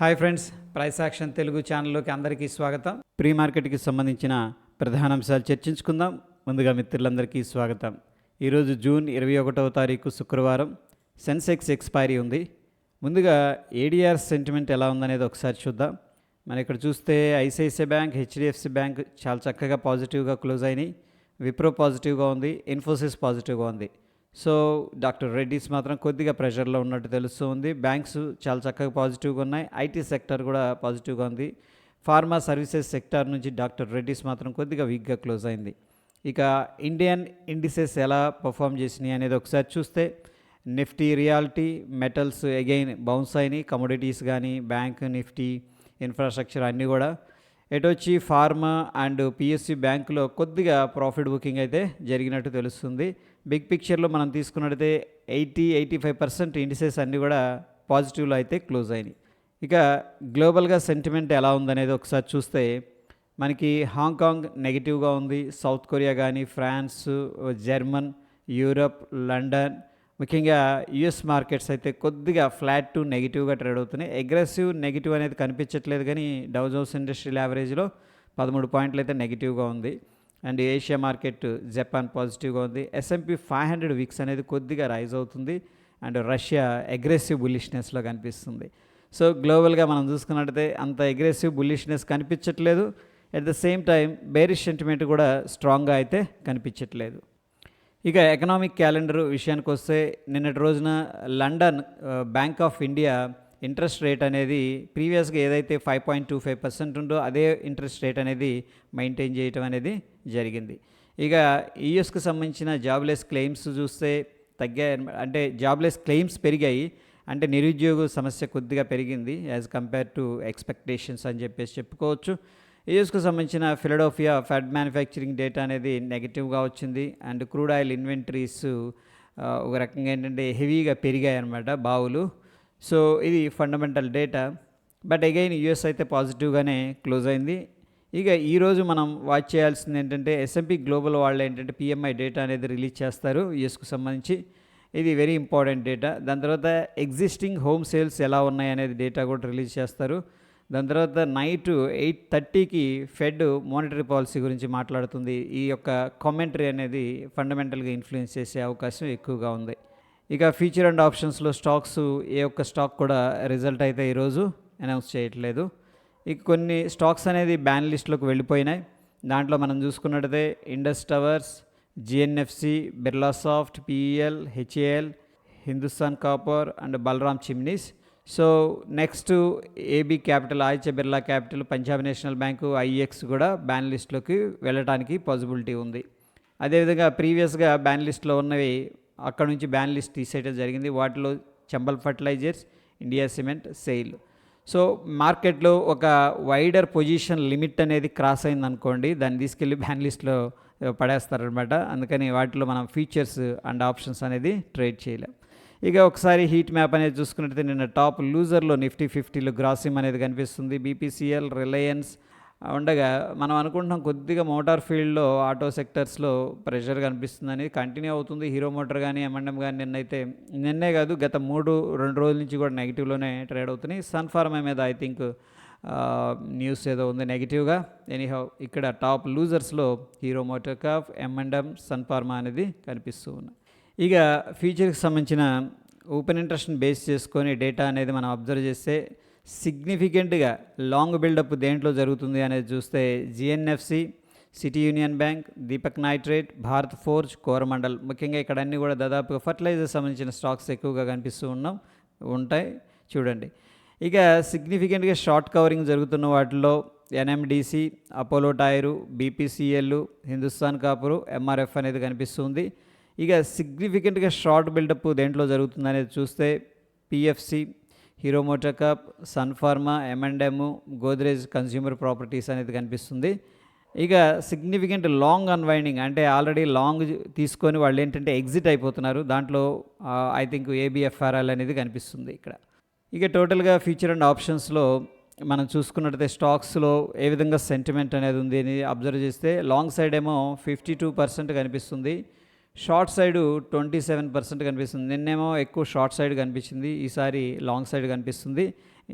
Hi friends price action Telugu ఛానల్లోకి అందరికీ స్వాగతం. ప్రీ మార్కెట్కి సంబంధించిన ప్రధాన అంశాలు చర్చించుకుందాం. ముందుగా మిత్రులందరికీ స్వాగతం. ఈరోజు జూన్ ఇరవై ఒకటవ తారీఖు శుక్రవారం సెన్సెక్స్ ఎక్స్పైరీ ఉంది. ముందుగా ఏడిఆర్ సెంటిమెంట్ ఎలా ఉందనేది ఒకసారి చూద్దాం. మనం ఇక్కడ చూస్తే ఐసిఐసిఐ బ్యాంక్ హెచ్డిఎఫ్సి బ్యాంక్ చాలా చక్కగా పాజిటివ్గా క్లోజ్ అయినాయి. విప్రో పాజిటివ్గా ఉంది ఇన్ఫోసిస్ పాజిటివ్గా ఉంది. సో డాక్టర్ రెడ్డిస్ మాత్రం కొద్దిగా ప్రెషర్లో ఉన్నట్టు తెలుస్తూ ఉంది బ్యాంక్స్ చాలా చక్కగా పాజిటివ్గా ఉన్నాయి. ఐటీ సెక్టర్ కూడా పాజిటివ్గా ఉంది. ఫార్మా సర్వీసెస్ సెక్టార్ నుంచి డాక్టర్ రెడ్డిస్ మాత్రం కొద్దిగా వీక్గా క్లోజ్ అయింది. ఇక ఇండియన్ ఇండిసెస్ ఎలా పర్ఫామ్ చేసినాయి అనేది ఒకసారి చూస్తే Nifty realty metals again bounce అయినాయి. కమోడిటీస్ కానీ బ్యాంక్ నిఫ్టీ ఇన్ఫ్రాస్ట్రక్చర్ అన్నీ కూడా. ఎటు వచ్చి ఫార్మా అండ్ పిఎస్సి బ్యాంకులో కొద్దిగా ప్రాఫిట్ బుకింగ్ అయితే జరిగినట్టు తెలుస్తుంది. బిగ్ పిక్చర్లో మనం తీసుకున్నట్టయితే eighty eighty five percent indices అన్నీ కూడా పాజిటివ్లో అయితే క్లోజ్ అయినాయి. ఇక గ్లోబల్గా సెంటిమెంట్ ఎలా ఉందనేది ఒకసారి చూస్తే మనకి హాంకాంగ్ నెగిటివ్గా ఉంది సౌత్ కొరియా కానీ ఫ్రాన్స్ జర్మన్ యూరప్ లండన్ ముఖ్యంగా యుఎస్ మార్కెట్స్ అయితే కొద్దిగా ఫ్లాట్ టు నెగిటివ్గా ట్రేడ్ అవుతున్నాయి. అగ్రెసివ్ నెగిటివ్ అనేది కనిపించట్లేదు కానీ డౌజౌస్ ఇండస్ట్రియల్ యావరేజ్లో పదమూడు పాయింట్లు అయితే నెగిటివ్గా ఉంది. అండ్ ఏషియా మార్కెట్ జపాన్ పాజిటివ్గా ఉంది. ఎస్ఎంపి ఫైవ్ హండ్రెడ్ వీక్స్ అనేది కొద్దిగా రైజ్ అవుతుంది. అండ్ రష్యా అగ్రెసివ్ బుల్లిష్నెస్లో కనిపిస్తుంది. సో గ్లోబల్గా మనం చూసుకున్నట్టయితే అంత అగ్రెసివ్ బుల్లిష్నెస్ కనిపించట్లేదు. At the same time bearish sentiment కూడా స్ట్రాంగ్గా అయితే కనిపించట్లేదు. ఇక ఎకనామిక్ క్యాలెండర్ విషయానికి వస్తే నిన్నటి రోజున London Bank of India interest rate అనేది ప్రీవియస్గా ఏదైతే five point two five percent ఉందో అదే ఇంట్రెస్ట్ రేట్ అనేది మెయింటైన్ చేయటం అనేది జరిగింది. ఇక ఈఎస్కు సంబంధించిన జాబ్లెస్ క్లెయిమ్స్ చూస్తే తగ్గాయి అంటే జాబ్లెస్ క్లెయిమ్స్ పెరిగాయి. అంటే నిరుద్యోగ సమస్య కొద్దిగా పెరిగింది యాజ్ కంపేర్ టు ఎక్స్పెక్టేషన్స్ అని చెప్పేసి చెప్పుకోవచ్చు. యూఎస్కు సంబంధించిన ఫిలడోఫియా ఫ్యాడ్ మ్యానుఫ్యాక్చరింగ్ డేటా అనేది నెగిటివ్గా వచ్చింది. అండ్ క్రూడ్ ఆయిల్ ఇన్వెంటరీస్ ఒక రకంగా ఏంటంటే హెవీగా పెరిగాయి అనమాట బావులు. సో ఇది fundamental data. But again US అయితే పాజిటివ్గానే క్లోజ్ అయింది. ఇక ఈరోజు మనం వాచ్ చేయాల్సింది ఏంటంటే ఎస్ఎంపి గ్లోబల్ వాళ్ళు ఏంటంటే పిఎంఐ డేటా అనేది రిలీజ్ చేస్తారు యూఎస్కు సంబంధించి. ఇది వెరీ ఇంపార్టెంట్ డేటా దాని తర్వాత ఎగ్జిస్టింగ్ హోమ్ సేల్స్ ఎలా ఉన్నాయి అనేది డేటా కూడా రిలీజ్ చేస్తారు. దాని తర్వాత నైట్ ఎయిట్ థర్టీకి ఫెడ్ మానిటరీ పాలసీ గురించి మాట్లాడుతుంది. ఈ యొక్క కామెంటరీ అనేది ఫండమెంటల్గా ఇన్ఫ్లుయెన్స్ చేసే అవకాశం ఎక్కువగా ఉంది. ఇక ఫ్యూచర్ అండ్ ఆప్షన్స్లో స్టాక్స్ ఏ ఒక్క స్టాక్ కూడా రిజల్ట్ అయితే ఈరోజు అనౌన్స్ చేయట్లేదు. ఇక కొన్ని స్టాక్స్ అనేది బ్యాన్ లిస్ట్లోకి వెళ్ళిపోయినాయి. దాంట్లో మనం చూసుకున్నట్టయితే Indus Towers GNFC Birlasoft PEL HAL Hindustan copper and Balram Chini. So next AB capital Aditya Birla capital Punjab national bank IEX కూడా బ్యాన్ లిస్ట్లోకి వెళ్ళడానికి పాసిబిలిటీ ఉంది. అదేవిధంగా ప్రీవియస్గా బ్యాన్ లిస్ట్లో ఉన్నవి అక్కడ నుంచి బ్యాన్ లిస్ట్ తీసేయడం జరిగింది. వాటిలో Chambal fertilisers India cement SAIL. So మార్కెట్లో ఒక వైడర్ పొజిషన్ లిమిట్ అనేది క్రాస్ అయింది అనుకోండి దాన్ని తీసుకెళ్ళి బ్యాన్ లిస్ట్లో పడేస్తారనమాట. అందుకని వాటిలో మనం ఫీచర్స్ అండ్ ఆప్షన్స్ అనేది ట్రేడ్ చేయలేం. ఇక ఒకసారి హీట్ మ్యాప్ అనేది చూసుకున్నట్టయితే నిన్న టాప్ లూజర్లో నిఫ్టీ ఫిఫ్టీలో గ్రాసిమ్ అనేది కనిపిస్తుంది. బీపీసీఎల్ రిలయన్స్ ఉండగా మనం అనుకుంటున్నాం కొద్దిగా మోటార్ ఫీల్డ్లో ఆటో సెక్టర్స్లో ప్రెషర్ కనిపిస్తుందని కంటిన్యూ అవుతుంది. హీరో మోటార్ కానీ ఎంఎండ్ఎం M&M కానీ నిన్నైతే నిన్నే కాదు గత మూడు రెండు రోజుల నుంచి కూడా నెగిటివ్లోనే ట్రేడ్ అవుతున్నాయి. సన్ ఫార్మా మీద ఐ థింక్ న్యూస్ ఏదో ఉంది నెగిటివ్గా. ఎనీహౌ ఇక్కడ top లూజర్స్లో Hero MotoCorp M and M Sun Pharma అనేది కనిపిస్తూ ఉన్నాయి. ఇక ఫ్యూచర్కి సంబంధించిన ఓపెన్ ఇంట్రెస్ట్ని బేస్ చేసుకొని డేటా అనేది మనం అబ్జర్వ్ చేస్తే సిగ్నిఫికెంట్గా లాంగ్ బిల్డప్ దేంట్లో జరుగుతుంది అనేది చూస్తే GNFC City Union Bank Deepak nitrate Bharat forge Coromandel ముఖ్యంగా ఇక్కడ అన్నీ కూడా దాదాపుగా ఫర్టిలైజర్ సంబంధించిన స్టాక్స్ ఎక్కువగా కనిపిస్తూ ఉన్నాం ఉంటాయి. చూడండి. ఇక సిగ్నిఫికెంట్గా షార్ట్ కవరింగ్ జరుగుతున్న వాటిలో NMDC Apollo tyre BPCL Hindustan copper MRF అనేది కనిపిస్తుంది. ఇక సిగ్నిఫికెంట్గా షార్ట్ బిల్డప్ దేంట్లో జరుగుతుంది అనేది చూస్తే PFC Hero MotoCorp Sun Pharma M and M Godrej consumer properties అనేది కనిపిస్తుంది. ఇక సిగ్నిఫికెంట్ లాంగ్ అన్వైండింగ్ అంటే ఆల్రెడీ లాంగ్ తీసుకొని వాళ్ళు ఏంటంటే ఎగ్జిట్ అయిపోతున్నారు. దాంట్లో ఐ థింక్ ఏబిఎఫ్ఆర్ఎల్ అనేది కనిపిస్తుంది ఇక్కడ. ఇక టోటల్గా ఫ్యూచర్ అండ్ ఆప్షన్స్లో మనం చూసుకున్నట్టయితే స్టాక్స్లో ఏ విధంగా సెంటిమెంట్ అనేది ఉంది అని అబ్జర్వ్ చేస్తే లాంగ్ సైడ్ ఏమో ఫిఫ్టీ టూ పర్సెంట్ కనిపిస్తుంది. Short side twenty seven percent కనిపిస్తుంది. నిన్నేమో ఎక్కువ షార్ట్ సైడ్ కనిపించింది ఈసారి లాంగ్ సైడ్ కనిపిస్తుంది.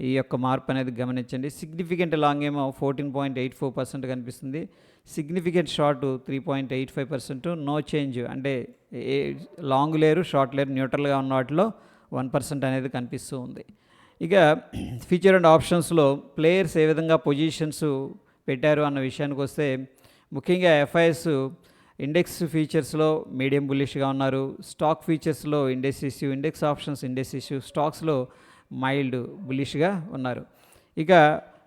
ఈ యొక్క మార్పు అనేది గమనించండి. సిగ్నిఫికెంట్ లాంగ్ ఏమో fourteen point eight four percent కనిపిస్తుంది. Significant short three point eight five percent no change. అంటే ఏ లాంగ్ లేరు షార్ట్ లేరు న్యూట్రల్గా ఉన్న వాటిలో వన్ పర్సెంట్ అనేది కనిపిస్తూ ఉంది. ఇక ఫీచర్ అండ్ ఆప్షన్స్లో ప్లేయర్స్ ఏ విధంగా పొజిషన్స్ పెట్టారు అన్న విషయానికి వస్తే ముఖ్యంగా ఎఫ్ఐఎస్ ఇండెక్స్ ఫీచర్స్లో మీడియం బుల్లిష్గా ఉన్నారు. Stock ఫీచర్స్లో index issue index options indecisive స్టాక్స్లో మైల్డ్ బుల్లిష్గా ఉన్నారు. ఇక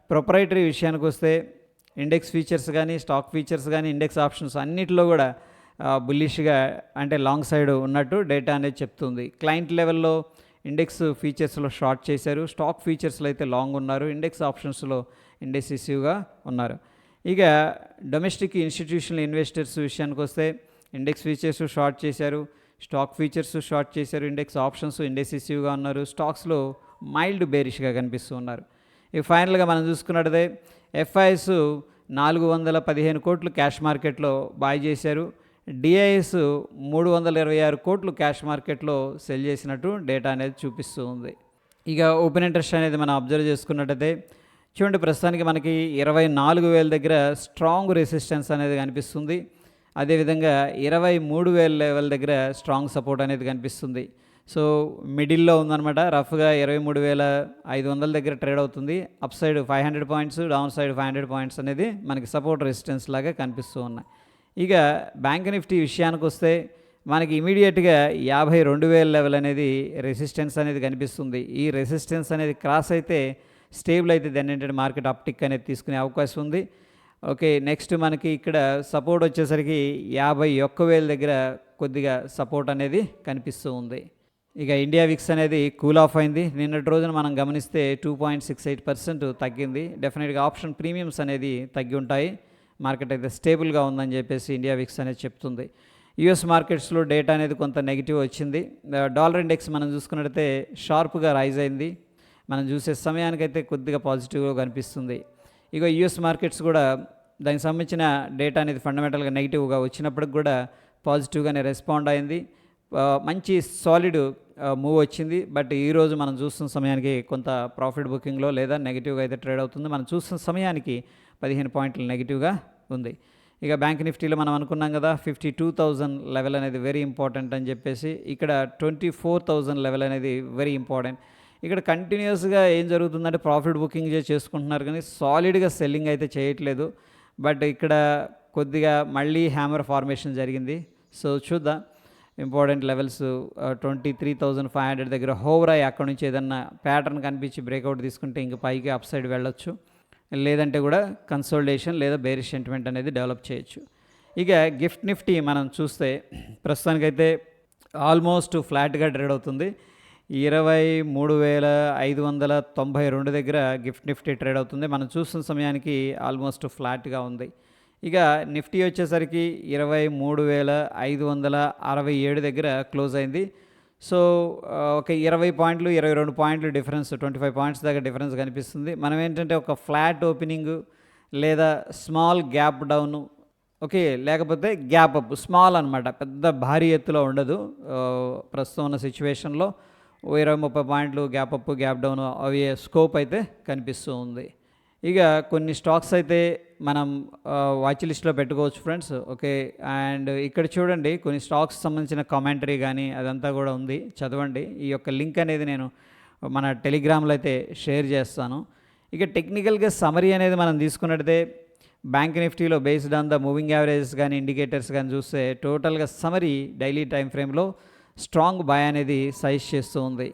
ప్రొపరైటరీ విషయానికి వస్తే ఇండెక్స్ ఫీచర్స్ కానీ స్టాక్ ఫీచర్స్ కానీ ఇండెక్స్ ఆప్షన్స్ అన్నిటిలో కూడా బుల్లిష్గా అంటే లాంగ్ సైడ్ ఉన్నట్టు డేటా అనేది చెప్తుంది. క్లయింట్ లెవెల్లో ఇండెక్స్ ఫీచర్స్లో షార్ట్ చేశారు. స్టాక్ ఫీచర్స్లో అయితే లాంగ్ ఉన్నారు. ఇండెక్స్ ఆప్షన్స్లో ఇండెక్స్ ఇష్యూగా ఉన్నారు. ఇక డొమెస్టిక్ ఇన్స్టిట్యూషనల్ ఇన్వెస్టర్స్ విషయానికి వస్తే ఇండెక్స్ ఫీచర్స్ షార్ట్ చేశారు స్టాక్ ఫీచర్స్ షార్ట్ చేశారు ఇండెక్స్ ఆప్షన్స్ ఇండెసిసివ్గా ఉన్నారు స్టాక్స్లో మైల్డ్ బేరిష్గా కనిపిస్తూ ఉన్నారు. ఇక ఫైనల్గా మనం చూసుకున్నట్టే ఎఫ్ఐఎస్ నాలుగు వందల పదిహేను కోట్లు క్యాష్ మార్కెట్లో బాయ్ చేశారు డిఐఎస్ మూడు వందల ఇరవై ఆరు కోట్లు క్యాష్ మార్కెట్లో సెల్ చేసినట్టు డేటా అనేది చూపిస్తూ ఉంది. ఇక ఓపెన్ ఇంట్రెస్ట్ అనేది మనం అబ్జర్వ్ చేసుకున్నట్టయితే చూడండి ప్రస్తుతానికి మనకి ఇరవై నాలుగు వేల దగ్గర స్ట్రాంగ్ రెసిస్టెన్స్ అనేది కనిపిస్తుంది. అదేవిధంగా ఇరవై మూడు వేల లెవెల్ దగ్గర స్ట్రాంగ్ సపోర్ట్ అనేది కనిపిస్తుంది. సో మిడిల్లో ఉందన్నమాట. రఫ్గా ఇరవై మూడు వేల ఐదు వందల దగ్గర ట్రేడ్ అవుతుంది. Upside five hundred points downside five hundred points అనేది మనకి సపోర్ట్ రెసిస్టెన్స్ లాగా కనిపిస్తూ ఉన్నాయి. ఇక బ్యాంక్ నిఫ్టీ విషయానికి వస్తే మనకి ఇమీడియట్గా యాభై రెండు వేల లెవెల్ అనేది రెసిస్టెన్స్ అనేది కనిపిస్తుంది. ఈ రెసిస్టెన్స్ అనేది క్రాస్ అయితే స్టేబుల్ అయితే దాన్ని ఏంటంటే మార్కెట్ అప్టిక్ అనేది తీసుకునే అవకాశం ఉంది. ఓకే నెక్స్ట్ మనకి ఇక్కడ సపోర్ట్ వచ్చేసరికి యాభై ఒక్క వేల దగ్గర కొద్దిగా సపోర్ట్ అనేది కనిపిస్తూ ఉంది. ఇక ఇండియా విక్స్ అనేది కూల్ ఆఫ్ అయింది. నిన్నటి రోజున మనం గమనిస్తే two point six eight percent తగ్గింది. డెఫినెట్గా ఆప్షన్ ప్రీమియమ్స్ అనేది తగ్గి ఉంటాయి. మార్కెట్ అయితే స్టేబుల్గా ఉందని చెప్పేసి ఇండియా విక్స్ అనేది చెప్తుంది. యుఎస్ మార్కెట్స్లో డేటా అనేది కొంత నెగిటివ్ వచ్చింది. డాలర్ ఇండెక్స్ మనం చూసుకున్నట్టయితే షార్ప్గా రైజ్ అయింది. మనం చూసే సమయానికైతే కొద్దిగా పాజిటివ్గా కనిపిస్తుంది. ఇక యుఎస్ మార్కెట్స్ కూడా దానికి సంబంధించిన డేటా అనేది ఫండమెంటల్గా నెగిటివ్గా వచ్చినప్పటికి కూడా పాజిటివ్గానే రెస్పాండ్ అయింది. మంచి సాలిడ్ మూవ్ వచ్చింది. బట్ ఈరోజు మనం చూస్తున్న సమయానికి కొంత ప్రాఫిట్ బుకింగ్లో లేదా నెగిటివ్గా అయితే ట్రేడ్ అవుతుంది. మనం చూస్తున్న సమయానికి పదిహేను పాయింట్లు నెగిటివ్గా ఉంది. ఇక బ్యాంక్ నిఫ్టీలో మనం అనుకున్నాం కదా ఫిఫ్టీ టూ థౌజండ్ లెవెల్ అనేది వెరీ ఇంపార్టెంట్ అని చెప్పేసి ఇక్కడ ట్వంటీ ఫోర్ థౌజండ్ లెవెల్ అనేది వెరీ ఇంపార్టెంట్. ఇక్కడ కంటిన్యూస్గా ఏం జరుగుతుందంటే ప్రాఫిట్ బుకింగ్ చేసుకుంటున్నారు కానీ సాలిడ్గా సెల్లింగ్ అయితే చేయట్లేదు. బట్ ఇక్కడ కొద్దిగా మళ్ళీ హ్యామర్ ఫార్మేషన్ జరిగింది. సో చూద్దాం. Important levels twenty three thousand five hundred దగ్గర హోవర్ అయ్యి అక్కడ నుంచి ఏదన్నా ప్యాటర్న్ కనిపించి బ్రేక్అవుట్ తీసుకుంటే ఇంక పైకి అప్ సైడ్ వెళ్ళొచ్చు. లేదంటే కూడా కన్సోల్డేషన్ లేదా బేరిష్ సెంటిమెంట్ అనేది డెవలప్ చేయొచ్చు. ఇక గిఫ్ట్ నిఫ్టీ మనం చూస్తే ప్రస్తుతానికైతే ఆల్మోస్ట్ ఫ్లాట్గా ట్రేడ్ అవుతుంది. ఇరవై మూడు వేల ఐదు వందల తొంభై రెండు దగ్గర గిఫ్ట్ నిఫ్టీ ట్రేడ్ అవుతుంది. మనం చూస్తున్న సమయానికి ఆల్మోస్ట్ ఫ్లాట్గా ఉంది. ఇక నిఫ్టీ వచ్చేసరికి ఇరవై మూడు వేల ఐదు వందల అరవై ఏడు దగ్గర క్లోజ్ అయింది. సో ఒక ఇరవై పాయింట్లు ఇరవై రెండు పాయింట్లు డిఫరెన్స్ ట్వంటీ ఫైవ్ పాయింట్స్ దాకా డిఫరెన్స్ కనిపిస్తుంది. మనం ఏంటంటే ఒక ఫ్లాట్ ఓపెనింగ్ లేదా స్మాల్ గ్యాప్ డౌన్ ఓకే లేకపోతే గ్యాప్ అప్ స్మాల్ అనమాట పెద్ద భారీ ఎత్తులో ఉండదు ప్రస్తుతం ఉన్న సిచ్యువేషన్లో. ఇరవై ముప్పై పాయింట్లు గ్యాప్ అప్ గ్యాప్ డౌన్ అవి స్కోప్ అయితే కనిపిస్తూ ఉంది. ఇక కొన్ని స్టాక్స్ అయితే మనం వాచ్ లిస్ట్లో పెట్టుకోవచ్చు ఫ్రెండ్స్ ఓకే? అండ్ ఇక్కడ చూడండి కొన్ని స్టాక్స్ సంబంధించిన కామెంటరీ కానీ అదంతా కూడా ఉంది. చదవండి. ఈ యొక్క లింక్ అనేది నేను మన టెలిగ్రామ్లో అయితే షేర్ చేస్తాను. ఇక టెక్నికల్గా సమరీ అనేది మనం తీసుకున్నట్టయితే బ్యాంక్ నిఫ్టీలో based on the moving averages కానీ ఇండికేటర్స్ కానీ చూస్తే టోటల్గా సమరీ డైలీ టైం ఫ్రేమ్లో స్ట్రాంగ్ బాయ్ అనేది సైజ్ చేస్తూ ఉంది.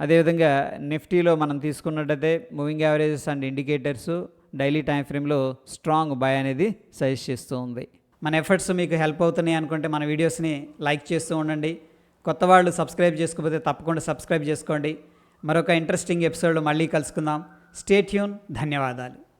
అదేవిధంగా నిఫ్టీలో మనం తీసుకున్నట్టయితే moving averages and indicators daily time ఫ్రేమ్లో స్ట్రాంగ్ బాయ్ అనేది సజెస్ట్ చేస్తూ ఉంది. మన ఎఫర్ట్స్ మీకు హెల్ప్ అవుతున్నాయి అనుకుంటే మన వీడియోస్ని లైక్ చేస్తూ ఉండండి. కొత్త వాళ్ళు సబ్స్క్రైబ్ చేసుకోకపోతే తప్పకుండా సబ్స్క్రైబ్ చేసుకోండి. మరొక ఇంట్రెస్టింగ్ ఎపిసోడ్ మళ్ళీ కలుసుకుందాం. స్టేట్యూన్ ధన్యవాదాలు.